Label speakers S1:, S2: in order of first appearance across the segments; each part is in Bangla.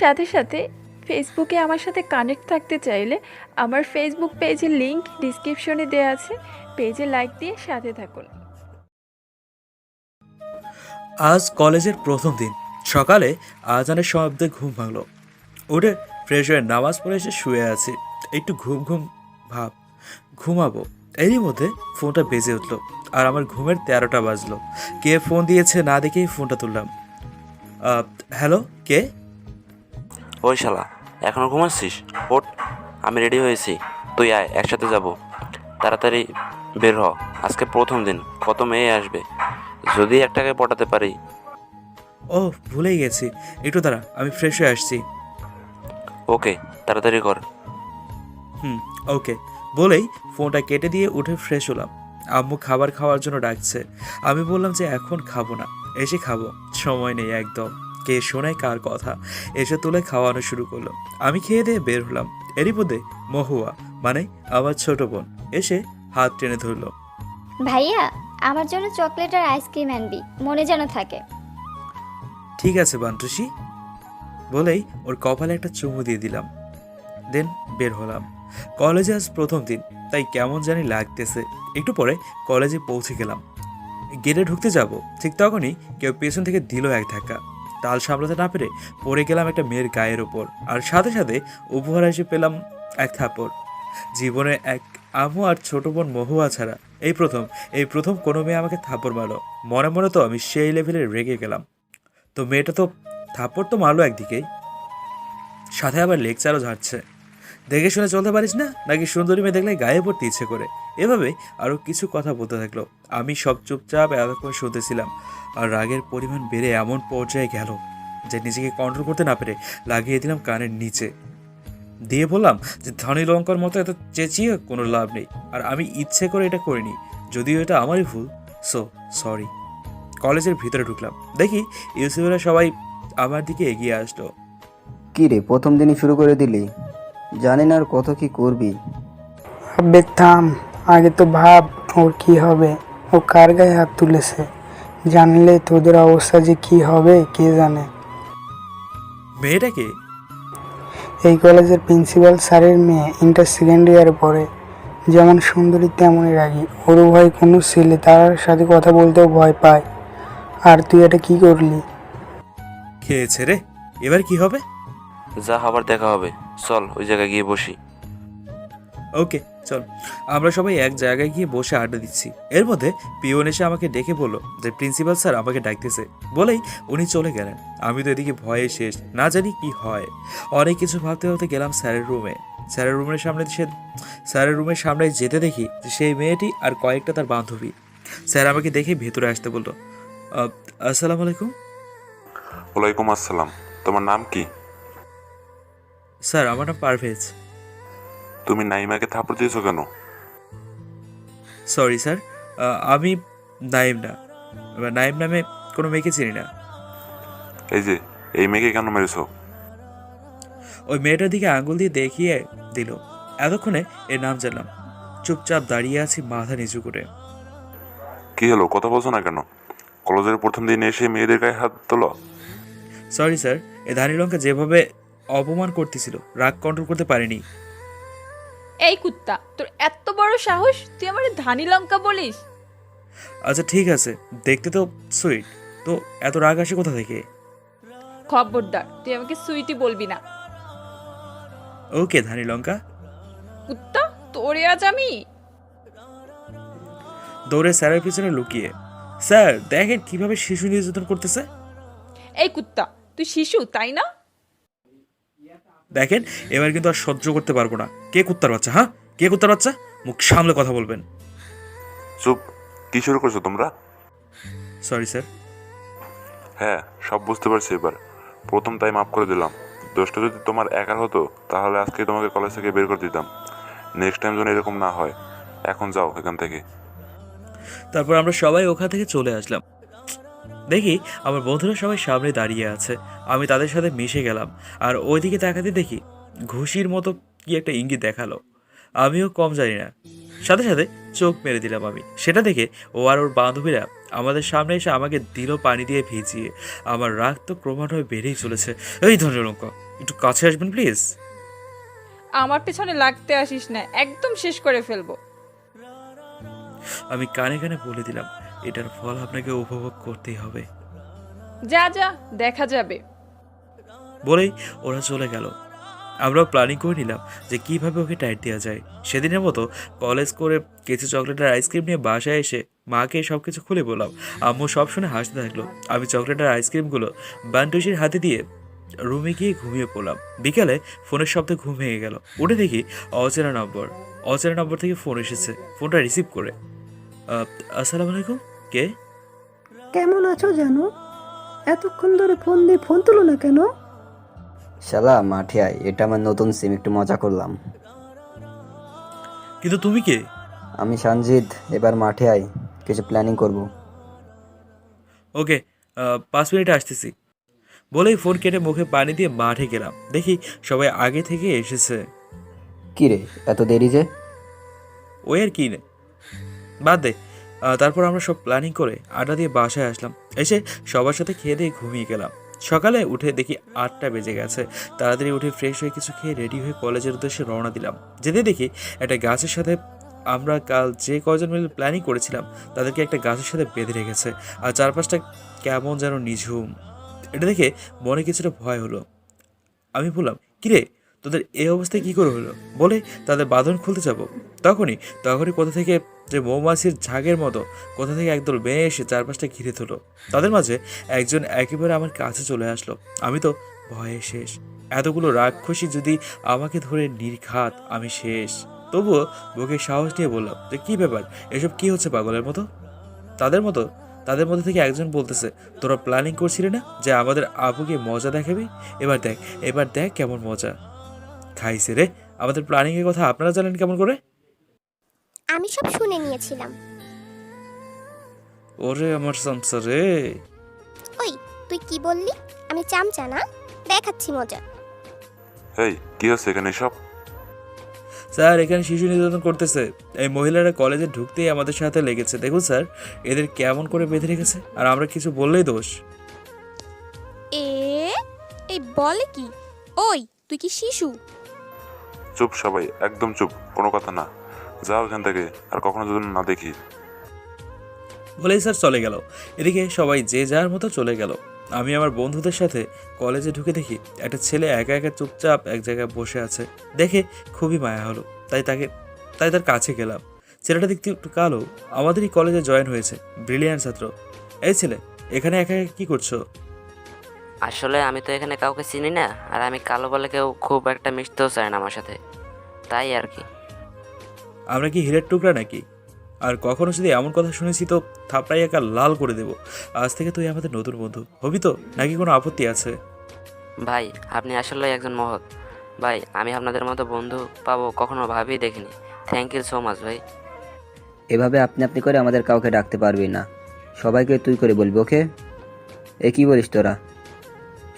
S1: সাথে সাথে ফেসবুকে আমার সাথে কানেক্ট থাকতে চাইলে আমার ফেসবুক পেজের লিংক ডিসক্রিপশনে দেওয়া আছে। পেজে লাইক দিয়ে সাথে থাকুন।
S2: আজ কলেজের প্রথম দিন। সকালে আজানের শব্দে ঘুম ভাঙলো। উঠে ফ্রেশ হয়ে নামাজ পড়ে এসে শুয়ে আছি। একটু ঘুম ঘুম ভাব, ঘুমাবো। এরই মধ্যে ফোনটা বেজে উঠল আর আমার ঘুমের তেরোটা বাজলো। কে ফোন দিয়েছে না দেখেই ফোনটা তুললাম। হ্যালো কে?
S3: ওই শালা এখনও ঘুমাচ্ছিস? ওট আমি রেডি হয়েছি। তুই আয় একসাথে যাব। তাড়াতাড়ি বের হ আজকে প্রথম দিন কত মেয়ে আসবে। যদি একটাকে পটাতে পারি।
S2: ও ভুলেই গেছি। একটু দাঁড়া আমি ফ্রেশ হয়ে আসছি।
S3: ওকে তাড়াতাড়ি কর।
S2: হুম ওকে। বলেই ফোনটা কেটে দিয়ে উঠে ফ্রেশ হলাম। আম্মু খাবার খাওয়ার জন্য ডাকছে। আমি বললাম যে এখন খাব না এসে খাব। সময় নেই একদম। কে শোনায় কার কথা। এসে তুলে খাওয়ানো শুরু করল। আমি খেয়ে দিয়ে বের হলাম। এরই মধ্যে মহুয়া মানে আমার ছোট বোন এসে হাত টেনে ধরলো।
S4: ভাইয়া আমার জন্য চকলেট আর আইসক্রিম আনবি মনে যেন থাকে।
S2: ঠিক আছে বান্টুসি বলেই ওর কপালে একটা চুমু দিয়ে দিলাম। দেন বের হলাম। কলেজে আজ প্রথম দিন তাই কেমন জানি লাগতেছে। একটু পরে কলেজে পৌঁছে গেলাম। গেটে ঢুকতে যাব ঠিক তখনই কেউ পেছন থেকে দিল এক ধাক্কা। তাল সামলাতে না পেরে পড়ে গেলাম একটা মেয়ের গায়ের ওপর আর সাথে সাথে উপহার এসে পেলাম এক থাপড় জীবনে এক আমু আর ছোট বোন মহুয়া ছাড়া। এই প্রথম এই প্রথম কোনো মেয়ে আমাকে থাপড় মারলো। মনে মনে তো আমি সেই লেভেলে রেগে গেলাম। তো মেয়েটা তো থাপড় তো মারলো একদিকেই। সাথে আবার লেকচারও ঝাড়ছে। দেখে শুনে চলতে পারিস না? নাকি সুন্দরী মেয়ে দেখলে গায়ে পড়তে ইচ্ছে করে? এভাবে আরও কিছু কথা বলতে থাকল। আমি সব চুপচাপ এতক্ষণ শুনতেছিলাম আর রাগের পরিমাণ বেড়ে এমন পর্যায়ে গেল যে নিজেকে কন্ট্রোল করতে না পেরে লাগিয়ে দিলাম কানের নিচে। দিয়ে বললাম যে, ধনী লঙ্কার মতো এত চেঁচিয়ে কোনো লাভ নেই। আর আমি ইচ্ছে করে এটা করিনি, যদিও এটা আমারই ভুল। সো সরি কলেজের ভিতরে ঢুকলাম। দেখি ইউসিফেরা সবাই আমার দিকে এগিয়ে আসলো।
S5: কি রে প্রথম দিনই শুরু করে দিলি? জানি না আর কত কি করবি।
S6: আবে থাম আগে তো ভাব ওর কি হবে। ও কার গায়ে হাত তুলেছে? জানলে তোদের অবস্থা যে কি হবে কে জানে?
S2: মেয়েটাকে?
S6: এই কলেজের প্রিন্সিপাল স্যারের মেয়ে ইন্টার সেকেন্ড ইয়ারে পড়ে। যেমন সুন্দরী তেমনই রাগি। ওরও ভয় কোনো ছেলে তার সাথে কথা বলতেও ভয় পায়। আর তুই এটা কি করলি?
S2: খেয়েছে রে। এবার কি হবে?
S3: যা হবার দেখা হবে। চল ওই জায়গায় গিয়ে বসি।
S2: ওকে চল। আমরা সবাই এক জায়গায় গিয়ে বসে আড্ডা দিচ্ছি। এর মধ্যে পিওন এসে আমাকে ডেকে বলল যে প্রিন্সিপাল স্যার আমাকে ডাকতেছে। বলেই উনি চলে গেলেন। আমি তো এদিকে ভয়ে শেষ না জানি কি হয়। অনেক কিছু ভাবতে ভাবতে গেলাম স্যারের রুমে। স্যারের রুমের সামনে সে স্যারের রুমের সামনে যেতে দেখি যে সেই মেয়েটি আর কয়েকটা তার বান্ধবী। স্যার আমাকে দেখে ভেতরে আসতে বলল আসসালামু আলাইকুম।
S7: ওয়ালাইকুম আসসালাম। তোমার নাম কি?
S2: স্যার আমার নাম পারভেজ।
S7: তুমি নাইমাকে থাপড় দিয়েছ কেন?
S2: Sorry sir. আহ, আমি নাইম না। এবার নাইম নামে কোনো মেয়েকে চিনি না।
S7: এই যে এই মেয়েকে কেন মেরেছো?
S2: ওই মেয়েটার দিকে আঙুল দিয়ে দেখিয়ে দিল। এতক্ষণে এর নাম জানলাম। চুপচাপ দাঁড়িয়ে আছি মাথা নিচু করে।
S7: কি হলো? কথা বলছো না কেন? কলেজের প্রথম দিন এসে মেয়েদের গায়ে হাত তোলো?
S2: Sorry sir. এ ধানি লঙ্কা যেভাবে অপমান করতেছিল। রাগ কন্ট্রোল করতে পারিনি।
S1: এই কুত্তা তোর এত বড় সাহস? তুই আমার ধানি লঙ্কা বলিস?
S2: আচ্ছা ঠিক আছে। দেখতে তো সুইট তো এত রাগ আসে কোথা থেকে?
S1: খবরদার তুই আমাকে সুইটি বলবি না।
S2: ওকে ধানি লঙ্কা।
S1: কুত্তা তোরে আজ আমি?
S2: দৌড়ে স্যারের পিছনে লুকিয়ে। স্যার দেখেন কীভাবে শিশু নির্যাতন করতেছে।
S1: এই কুত্তা তুই শিশু তাই না?
S2: দেখেন এবার কিন্তু আর সহ্য করতে পারব না। কে কুত্তার বাচ্চা হ্যাঁ? কে কুত্তার বাচ্চা? মুখ সামলে কথা বলবেন।
S7: চুপ কি শুরু করছ তোমরা?
S2: সরি স্যার
S7: হ্যাঁ সব বুঝতে পারছি এবার। প্রথম তাই মাফ করে দিলাম। দোষটা যদি তোমার একার হতো তাহলে আজকে তোমাকে কলেজ থেকে বের করে দিতাম। নেক্সট টাইম যেন এরকম না হয়। এখন যাও এখান থেকে।
S2: তারপর আমরা সবাই ওখান থেকে চলে আসলাম। দেখি আমার বন্ধুরা সবাই সামনে দাঁড়িয়ে আছে। আমি তাদের সাথে মিশে গেলাম। আর ওইদিকে তাকাতে দেখি ঘুষির মতো কি একটা ইঙ্গিত দেখাল। আমিও কম জানি না। সাথে সাথে চোখ মেরে দিলাম আমি। সেটা দেখে ও আর ওর বান্ধবীরা আমাদের সামনে এসে আমাকে দিল পানি দিয়ে ভিজিয়ে। আমার রাগ তো ক্রমান্বয়ে বেড়েই চলেছে। এই ধরনের লঙ্কা একটু কাছে আসবেন প্লিজ?
S8: আমার পেছনে লাগতে আসিস না একদম শেষ করে ফেলব।
S2: আমি কানে কানে বলে দিলাম এটার ফল আপনাকে উপভোগ করতেই হবে।
S8: যা যা দেখা যাবে।
S2: বলেই ওরা চলে গেল। আমরাও প্ল্যানিং করে নিলাম যে কীভাবে ওকে টাইট দেওয়া যায়। সেদিনের মতো কলেজ করে কিছু চকলেট আর আইসক্রিম নিয়ে বাসায় এসে মাকে সব কিছু খুলে বললাম আম্মু সব শুনে হাসতে থাকল। আমি চকলেট আর আইসক্রিমগুলো বান্টুসির হাতে দিয়ে রুমে গিয়ে ঘুমিয়ে পড়লাম। বিকালে ফোনের শব্দে ঘুম ভেঙে গেল। উঠে দেখি অচেনা নম্বর। অচেনা নম্বর থেকে ফোন এসেছে। ফোনটা রিসিভ করে আসসালামু আলাইকুম। কে?
S9: কেমন আছো জানো? এতক্ষণ ধরে ফোন দিয়ে ফোন তুলো না কেন?
S5: শালা মাঠে আয় এটা আমার নতুন সিম একটু মজা করলাম।
S2: কিন্তু তুমি কে?
S5: আমি সঞ্জিত এবার মাঠে আয় কিছু প্ল্যানিং করব।
S2: ওকে পাঁচ মিনিটে আসতেছি। বলেই ফোন কেটে মুখে পানি দিয়ে মাঠে গেলাম। দেখি সবাই আগে থেকে এসেছে।
S5: কি রে এত দেরি যে?
S2: ওই আর কি নে। বাদ দে। তারপর আমরা সব প্ল্যানিং করে আড্ডা দিয়ে বাসায় আসলাম। এসে সবার সাথে খেয়ে দিয়ে ঘুমিয়ে গেলাম। সকালে উঠে দেখি আটটা বেজে গেছে। তাড়াতাড়ি উঠে ফ্রেশ হয়ে কিছু খেয়ে রেডি হয়ে কলেজের উদ্দেশ্যে রওনা দিলাম। যেতে দেখি একটা গাছের সাথে আমরা কাল যে কয়জন মিলে প্ল্যানিং করেছিলাম, তাদেরকে একটা গাছের সাথে বেঁধে রেখেছে। আর চারপাশটা কেমন যেন নিঝুম। এটা দেখে মনে কিছুটা ভয় হলো। আমি বললাম, কিরে, তোদের এই অবস্থায় কি করে হলো? বলে, তাদের বাঁধন খুলতে যাব। তখনই তখনই কোথা থেকে যে মৌমাছির ঝাঁকের মতো কোথা থেকে একদল মেয়ে এসে চারপাশটা ঘিরে তুলো তাদের মাঝে একজন একেবারে আমার কাছে চলে আসলো। আমি তো ভয়ে শেষ। এতগুলো রাক্ষসী যদি আমাকে ধরে নির্ঘাত, আমি শেষ। তবুও বুকে সাহস নিয়ে বললাম যে কি ব্যাপার? এসব কি হচ্ছে পাগলের মতো? তাদের মতো, তাদের মধ্যে থেকে একজন বলতেছে, তোরা প্ল্যানিং করছিলি না যে আমাদের আবুকে মজা দেখাবি? এবার দেখ এবার দেখ কেমন মজা। খাইছে রে, আমাদের প্ল্যানিংয়ের কথা আপনারা জানেন কেমন করে?
S10: আমি সব শুনে নিয়েছিলাম।
S2: ওরে আমার সংসার রে।
S10: ওই তুই কি বললি? আমি চামচা না দেখাচ্ছি মজা।
S7: এই কি হচ্ছে এখানে সব
S2: স্যার এখানে শিশু নির্যাতন করতেছে। এই মহিলারা কলেজে ঢুকতেই আমাদের সাথে লেগেছে। দেখুন স্যার এদের কেমন করে বেঁধে রেখেছে আর আমরা কিছু বললেই দোষ।
S10: এ এই বলে কি? ওই তুই কি শিশু?
S7: চুপ সবাই একদম চুপ কোনো কথা না। যাও এখান থেকে আর কখনো যদি না দেখি।
S2: বলেই স্যার চলে গেল। এদিকে সবাই যে যার মতো চলে গেল। আমি আমার বন্ধুদের সাথে কলেজে ঢুকে দেখি একটা ছেলে একা একা চুপচাপ এক জায়গায় বসে আছে। দেখে খুবই মায়া হলো। তাই তাকে তাই তার কাছে গেলাম। ছেলেটা দেখতে একটু কালো। আমাদেরই কলেজে জয়েন হয়েছে। ব্রিলিয়ান ছাত্র। এই ছেলে এখানে একা একা কী করছ?
S11: আসলে আমি তো এখানে কাউকে চিনি না আর আমি কালো বলে কেউ খুব একটা মিশতেও চায় না আমার সাথে। তাই আর কি।
S2: আমরা কি হিরের টুকরা নাকি? আর কখনো যদি এমন কথা শুনেছি তো থাপড়াই একা লাল করে দেব। আজ থেকে তুই আমাদের নতুন বন্ধু। হবি তো? নাকি কোনো আপত্তি আছে?
S11: ভাই আপনি আসলে একজন মহৎ। ভাই আমি আপনাদের মতো বন্ধু পাবো কখনো ভাবেই দেখিনি। থ্যাংক ইউ সো মাচ ভাই।
S5: এভাবে আপনি আপনি করে আমাদের কাউকে ডাকতে পারবি না। সবাইকে তুই করে বলবি ওকে? এ কী বলিস তোরা?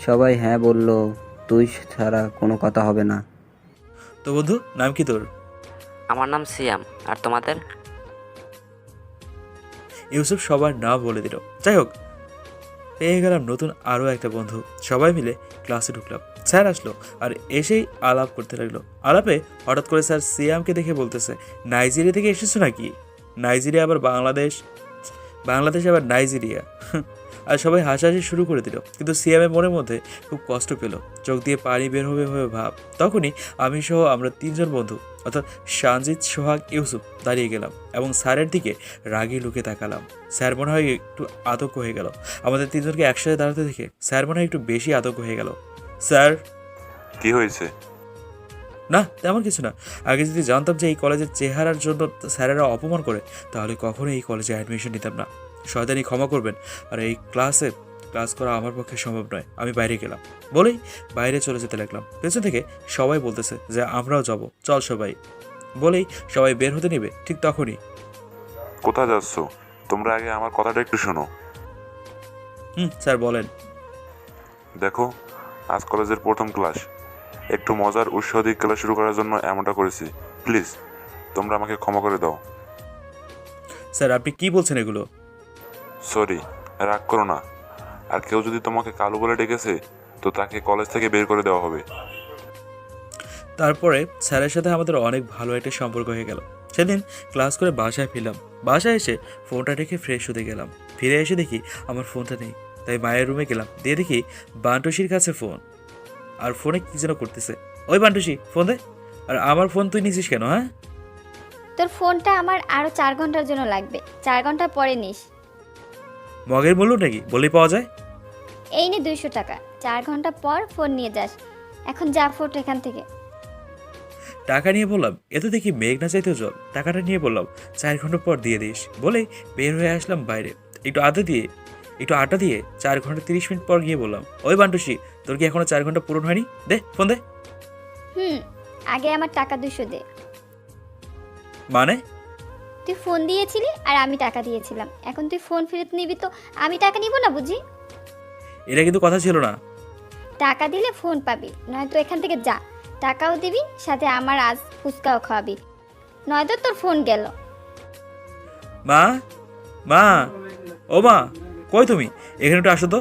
S5: সবাই হ্যাঁ বলল তুই ছাড়া কোনো কথা হবে না।
S2: তো বন্ধু নাম কি তোর?
S11: আমার নাম সিয়াম, আর তোমাদের?
S2: ইউসুফ সবার নাম বলে দিল। যাই হোক, পেয়ে গেলাম নতুন আরও একটা বন্ধু। সবাই মিলে ক্লাসে ঢুকলাম। স্যার আসলো আর এসেই আলাপ করতে লাগল। আলাপে হঠাৎ করে স্যার সিয়ামকে দেখে বলতেছে, নাইজেরিয়া থেকে এসেছ নাকি? নাইজেরিয়া আবার বাংলাদেশ? বাংলাদেশ আবার নাইজেরিয়া? আর সবাই হাসাহাসি শুরু করে দিল। কিন্তু সিয়ামের মনের মধ্যে খুব কষ্ট পেল। চোখ দিয়ে পানি বের হবে হবে ভাব। তখনই আমি সহ আমরা তিনজন বন্ধু অর্থাৎ সানজিৎ সোহাগ ইউসুফ দাঁড়িয়ে গেলাম এবং স্যারের দিকে রাগে লুকে তাকালাম। স্যার মনে হয় একটু আতঙ্ক হয়ে গেল। আমাদের তিনজনকে একসাথে দাঁড়াতে দেখে স্যার মনে হয় একটু বেশি আতঙ্ক হয়ে গেল। স্যার
S7: কি হয়েছে?
S2: না তেমন কিছু না। আগে যদি জানতাম যে এই কলেজের চেহারার জন্য স্যারেরা অপমান করে তাহলে কখনো এই কলেজে অ্যাডমিশন নিতাম না। শয়তানি ক্ষমা করবেন। আর এই ক্লাসে ক্লাস করা আমার পক্ষে সম্ভব নয়। আমি বাইরে গেলাম। বলেই বাইরে চলে যেতে লাগলাম। পেছন থেকে সবাই বলতেছে যে আমরাও যাব। চল সবাই। বলেই সবাই বের হতে নেবে ঠিক তখনই।
S7: কোথায় যাচ্ছ? তোমরা আগে আমার কথাটা একটু শোনো।
S2: হুম স্যার বলেন।
S7: দেখো আজ কলেজের প্রথম ক্লাস। একটু মজার উৎসাহিক ক্লাস শুরু করার জন্য এমনটা করেছি। প্লিজ তোমরা আমাকে ক্ষমা করে দাও।
S2: স্যার আপনি কি বলছেন এগুলো?
S7: সরি রাগ করো না। আর কেউ যদি তোমাকে কালো বলে ডেকেছে তো তাকে কলেজ থেকে বের করে দেওয়া হবে।
S2: তারপরে স্যারের সাথে আমাদের অনেক ভালো একটা সম্পর্ক হয়ে গেল। সেদিন ক্লাস করে বাসায় ফিরলাম। বাসায় এসে ফোনটা রেখে ফ্রেশ হতে গেলাম। ফিরে এসে দেখি আমার ফোনটা নেই। তাই মায়ের রুমে গেলাম। দিয়ে দেখি বান্টুসির কাছে ফোন আর ফোনে কি যেন করতেছে। ওই বান্টুসি ফোন দে। আর আমার ফোন তুই নিছিস কেন হ্যাঁ?
S4: তোর ফোনটা আমার আরও চার ঘণ্টার জন্য লাগবে। চার ঘণ্টা পরে নিস।
S2: মগের মূল্য নাকি? বলেই পাওয়া যায়।
S4: এই নে দুইশো টাকা। চার ঘণ্টা পর ফোন নিয়ে যাস। এখন যা ফোট এখান থেকে।
S2: টাকা নিয়ে বললাম এত দেখি মেঘ না চাইতেও জল। টাকাটা নিয়ে বললাম চার ঘণ্টা পর দিয়ে দিস। বলে বের হয়ে আসলাম বাইরে। একটু আড্ডা দিয়ে একটু আড্ডা দিয়ে চার ঘণ্টা তিরিশ মিনিট পর গিয়ে বললাম ওই বান্টুসি তোর কি এখনও চার ঘণ্টা পূরণ হয়নি? দে ফোন দে।
S4: হুম আগে আমার টাকা দুশো দে।
S2: মানে?
S4: তুই ফোন দিয়েছিলি আর আমি টাকা দিয়েছিলাম। এখন তুই ফোন ফেরত নিবি তো আমি টাকা নিব না বুঝি?
S2: এটা কিন্তু কথা ছিল না।
S4: টাকা দিলে ফোন পাবি নয়তো এখান থেকে যা। টাকাও দিবি সাথে আমার আজ ফুচকাও খাওয়াবি। নয়তো তোর ফোন গেল।
S2: মা? মা? ও মা কই তুমি? এখানে একটু আসো তো।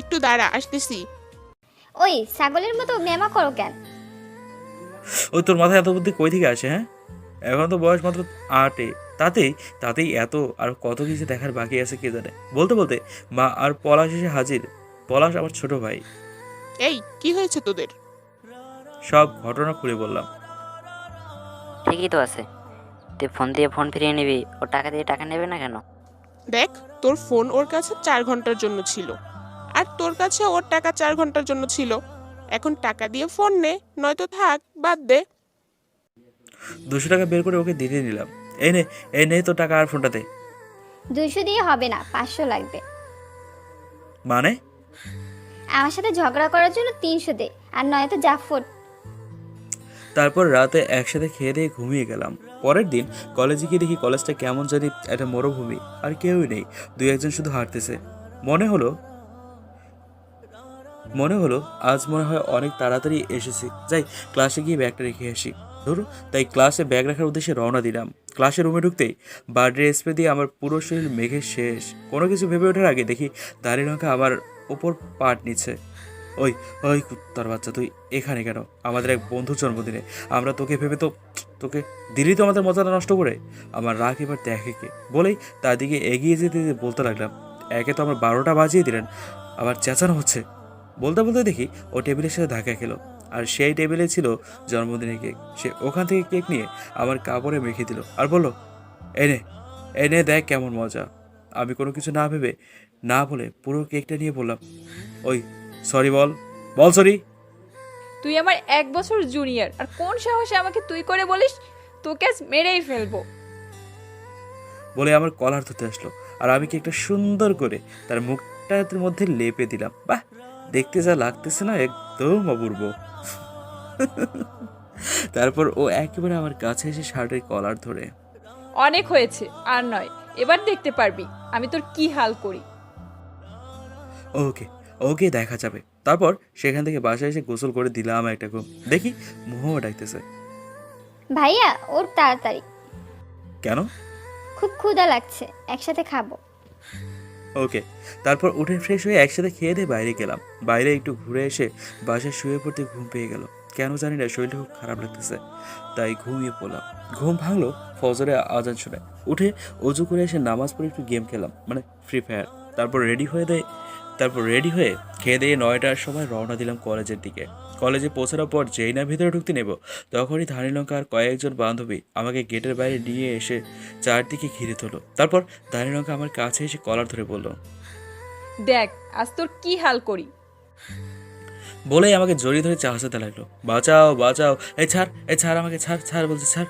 S10: একটু দাঁড়া আসতেছি।
S4: ওই ছাগলের মতো মেমা করো কেন?
S2: ওই তোর মাথায় এত বুদ্ধি কই থেকে আসে হ্যাঁ? এখন তো বয়স মাত্র আটে। তাতেই তাতেই এত আর কত কিছু দেখার বাকি আছে কে জানে? বলতে বলতে মা আর পলাশ এসে হাজির। পলাশ আমার ছোট ভাই।
S10: এই কি হয়েছে তোদের?
S2: সব ঘটনা খুলে বললাম।
S11: ঠিকই তো আছে। তুই ফোন দিয়ে ফোন ফিরিয়ে নিবি ও টাকা দিয়ে টাকা নেবে না কেন?
S10: দেখ তোর ফোন ওর কাছে চার ঘণ্টার জন্য ছিল। আর তোর কাছে ওর টাকা চার ঘণ্টার জন্য ছিল। এখন টাকা দিয়ে ফোন নে নয়তো থাক বাদ দে।
S2: দুশো টাকা বের করে ওকে দিয়ে নিলাম। এই নে এই নে তো টাকা আর ফোনটাতে।
S4: দুইশো দিয়ে হবে না পাঁচশো লাগবে।
S2: মানে?
S4: আমার সাথে ঝগড়া করার জন্য তিনশো দে আর নয়তো ফোট
S2: তারপর রাতে একসাথে খেয়ে দিয়ে ঘুমিয়ে গেলাম। পরের দিন কলেজে গিয়ে দেখি কলেজটা কেমন জানি একটা মরুভূমি আর কেউই নেই দুই একজন শুধু হাঁটতেছে। মনে হলো মনে হলো আজ মনে হয় অনেক তাড়াতাড়ি এসেছি। যাই ক্লাসে গিয়ে ব্যাগটা রেখে আসি। ধরো তাই ক্লাসে ব্যাগ রাখার উদ্দেশ্যে রওনা দিলাম। ক্লাসের রুমে ঢুকতেই বার্থডে স্প্রে দিয়ে আমার পুরো শরীর মেঘে শেষ। কোনো কিছু ভেবে ওঠার আগে দেখি দাড়ি লঙ্কা আমার ওপর পাট নিচ্ছে। ওই ওই কুত্তার বাচ্চা, তুই এখানে কেন? আমাদের এক বন্ধুর জন্মদিনে। আমরা তোকে ভেবে তো, তোকে দিলি তো আমাদের মজাটা নষ্ট করে। আমার রাগ এবার দেখে কে বলেই তার দিকে এগিয়ে যেতে যেতে বলতে লাগলাম, একে তো আমার বারোটা বাজিয়ে দিলেন, আবার চেঁচানো হচ্ছে। বলতে বলতে দেখি ও টেবিলের সাথে ধাক্কা খেলো। আর সেই টেবিলে ছিল জন্মদিনের কেক। সে ওখান থেকে কেক নিয়ে আমার কাপড়ে মেখে দিল আর বলল এনে এনে দেখ কেমন মজা। আমি কোনো কিছু না ভেবে না বলে পুরো কেকটা নিয়ে বললাম ওই সরি বল বল সরি।
S8: তুই আমার এক বছর জুনিয়র আর কোন সাহসে আমাকে তুই করে বলিস তোকে আজ মেরেই ফেলব।
S2: বলে আমার কলার ধরতে আসলো আর আমি কেকটা সুন্দর করে তার মুখটার মধ্যে লেপে দিলাম। বাহ দেখতে যা লাগতেছে না একদম অপূর্ব। তারপর ও একেবারে আমার কাছে এসে শার্টের কলার ধরে।
S8: অনেক হয়েছে আর নয় এবার দেখতে পারবি আমি তোর কি হাল করি।
S2: ওকে ওকে দেখা যাবে। তারপর সেখান থেকে বাসায় এসে গোসল করে দিলাম একটা ঘুম। দেখি মোহ ডাকতেছে।
S4: ভাইয়া ওর তাড়াতাড়ি।
S2: কেন?
S4: খুব ক্ষুধা লাগছে একসাথে খাব।
S2: ওকে, তারপর উঠে ফ্রেশ হয়ে একসাথে খেয়ে দিয়ে বাইরে গেলাম। বাইরে একটু ঘুরে এসে বাসায় শুয়ে পড়তে ঘুম পেয়ে গেল। কেন জানি না, শরীরটা খুব খারাপ লাগতেছে, তাই ঘুমিয়ে পড়লাম। ঘুম ভাঙলো ফজরে আজান শুনে। উঠে অজু করে এসে নামাজ পড়ে একটু গেম খেলাম মানে ফ্রি ফায়ার তারপর রেডি হয়ে দেয়, তারপর রেডি হয়ে খেয়ে দিয়ে নয়টার সময় রওনা দিলাম কলেজের দিকে। কলেজে পৌঁছানোর পর যেই না ভিতরে ঢুকতে নেব। তখনই ধানি লঙ্কা আর কয়েকজন বান্ধবী আমাকে গেটের বাইরে নিয়ে এসে চারদিকে ঘিরে তোলো তারপর ধানি লঙ্কা আমার কাছে এসে কলার ধরে বলল
S8: দেখ আজ তোর কি হাল করি?
S2: বলেই আমাকে জড়িয়ে ধরে চাহাতে লাগল। বাঁচাও বাঁচাও এ ছাড় এ ছাড় আমাকে ছাড় ছাড় বলছে ছাড়।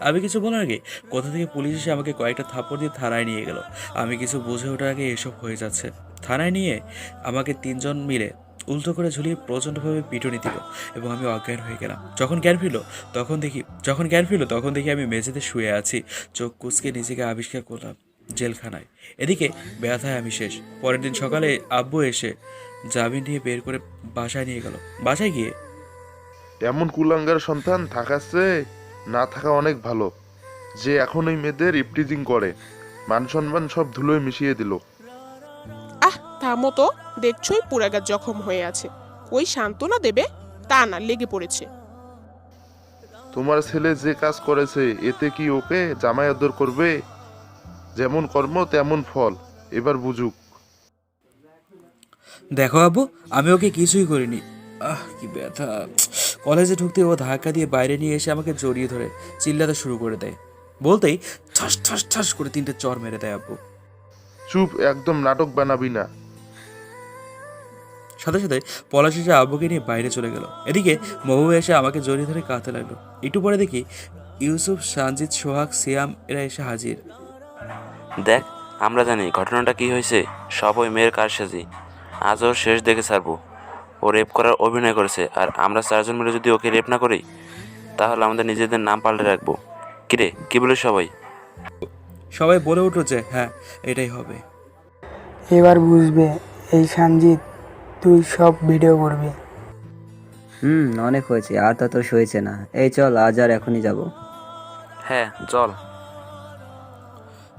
S2: আমি কিছু বলার আগে। কোথা থেকে পুলিশ এসে আমাকে কয়েকটা থাপ্পড় দিয়ে থানায় নিয়ে গেল। আমি কিছু বুঝে ওঠার আগে এসব হয়ে যাচ্ছে। থানায় নিয়ে আমাকে তিনজন মিলে উল্টো করে ঝুলিয়ে প্রচণ্ডভাবে পিটুনি দিল এবং আমি অজ্ঞান হয়ে গেলাম। যখন জ্ঞান ফিরল, তখন দেখি যখন জ্ঞান ফিরল, তখন দেখি আমি মেঝেতে শুয়ে আছি। চোখ কুচকে নিজেকে আবিষ্কার করলাম জেলখানায়। এদিকে ব্যথায় আমি শেষ। পরের দিন সকালে আব্বু এসে জামিন নিয়ে বের করে বাসায় নিয়ে গেল। বাসায় গিয়ে
S12: এমন কুলাঙ্গার সন্তান থাকাচ্ছে না থাকা অনেক ভালো। যে এখন এই মেয়েদের ইপটিজিং করে। মান সম্মান সব ধুলোয় মিশিয়ে দিল।
S10: থামো তো দেখছোই পুরাগার জখম হয়ে আছে। ওই সান্ত্বনা দেবে? তা না লেগে পড়েছে।
S12: তোমার ছেলে যে কাজ করেছে এতে কি ওকে জামাই আদর করবে? যেমন কর্ম তেমন ফল। এবার বুঝুক।
S2: দেখো আব্বু আমি ওকে কিছুই করিনি। আহ কি ব্যথা। কলেজে ঢুকতে ও ধাক্কা দিয়ে বাইরে নিয়ে এসে আমাকে জড়িয়ে ধরে চিল্লাতে শুরু করে দেয়। বলতেই ঠাস ঠাস ঠাস করে তিনটে চর মেরে দেয় আব্বু।
S12: চুপ একদম নাটক বানাবি না।
S2: সাথে সাথে পলাশ এসে আব্বুকে নিয়ে বাইরে চলে গেল। এদিকে মহু এসে আমাকে জড়িয়ে ধরে কাঁদতে লাগল। একটু পরে দেখি ইউসুফ সানজিৎ সোহাগ সিয়াম এরা এসে হাজির।
S3: দেখ আমরা জানি ঘটনাটা কি হয়েছে। সব ওই মেয়ের কারসাজি আজ ওর শেষ দেখে ছাড়বো। ও রেপ করার অভিনয় করেছে আর আমরা চারজন মিলে যদি ওকে রেপ না করি তাহলে আমাদের নিজেদের নাম পাল্টে রাখব। কিরে কি বলে সবাই?
S2: সবাই বলে উঠল যে হ্যাঁ এটাই হবে।
S6: এবার বুঝবে এই সঞ্জিত তুই সব ভিডিও করবি।
S5: হুম অনেক হয়েছে আর তা তো সয়েছে না। এই চল আজ আর এখনই যাব।
S3: হ্যাঁ চল।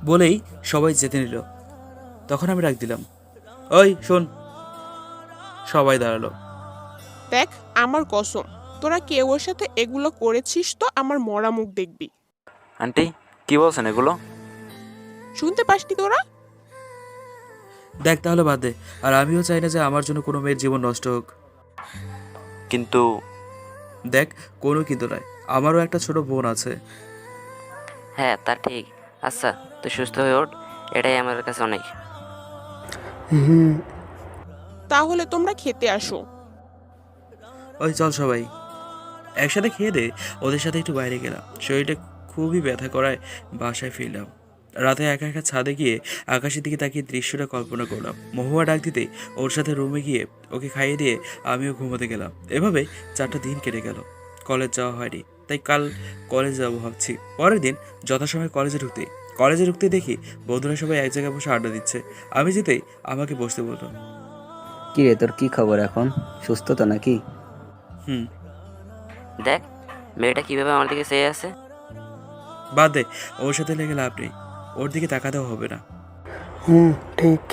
S2: বলেই সবাই যেতে নিল। তখন আমি ডাক দিলাম ওই শোন। সবাই দাঁড়াল।
S10: দেখ আমার কসম তোরা কেউ ওর সাথে এগুলো করেছিস তো আমার মরা মুখ দেখবি।
S3: আন্টি কি বলছেন এগুলো?
S10: শুনতে পাসনি তোরা?
S2: দেখ তাহলে বাদ দে। আর আমিও চাই না যে আমার জন্য কোনো মেয়ের জীবন নষ্ট হোক।
S3: কিন্তু
S2: দেখ কোনো কিন্তু নয়। আমারও একটা ছোট বোন আছে।
S11: হ্যাঁ তা ঠিক। আচ্ছা তুই সুস্থ হয়ে ওঠ। এটাই আমার কাছে অনেক।
S6: হুম
S10: তাহলে তোমরা খেতে আসো।
S2: ওই চল সবাই। একসাথে খেয়ে দে। ওদের সাথে একটু বাইরে গেলাম। শরীরটা খুবই ব্যথা করায় বাসায় ফিরলাম। রাতে একা একা ছাদে গিয়ে আকাশের দিকে তাকিয়ে দৃশ্যটা কল্পনা করলাম। মহুয়া ডাক দিতে ওর সাথে রুমে গিয়ে ওকে খাইয়ে দিয়ে আমিও ঘুমোতে গেলাম। এভাবে চারটা দিন কেটে গেল। কলেজ যাওয়া হয়নি তাই কাল কলেজ যাব ভাবছি। পরের দিন যথাসময় কলেজে ঢুকতে কলেজে ঢুকতে দেখি বন্ধুরা সবাই এক জায়গায় বসে আড্ডা দিচ্ছে। আমি যেতেই আমাকে বসতে বলল
S5: কি রে তোর কি খবর এখন? সুস্থ তো নাকি?
S2: হুম।
S11: দেখ মেয়েটা কীভাবে আমার দিকে চেয়ে আছে।
S2: বাদ দে ওর সাথে লেগে লাভ নেই। ওর দিকে তাকাতেও হবে না।
S6: হুম ঠিক।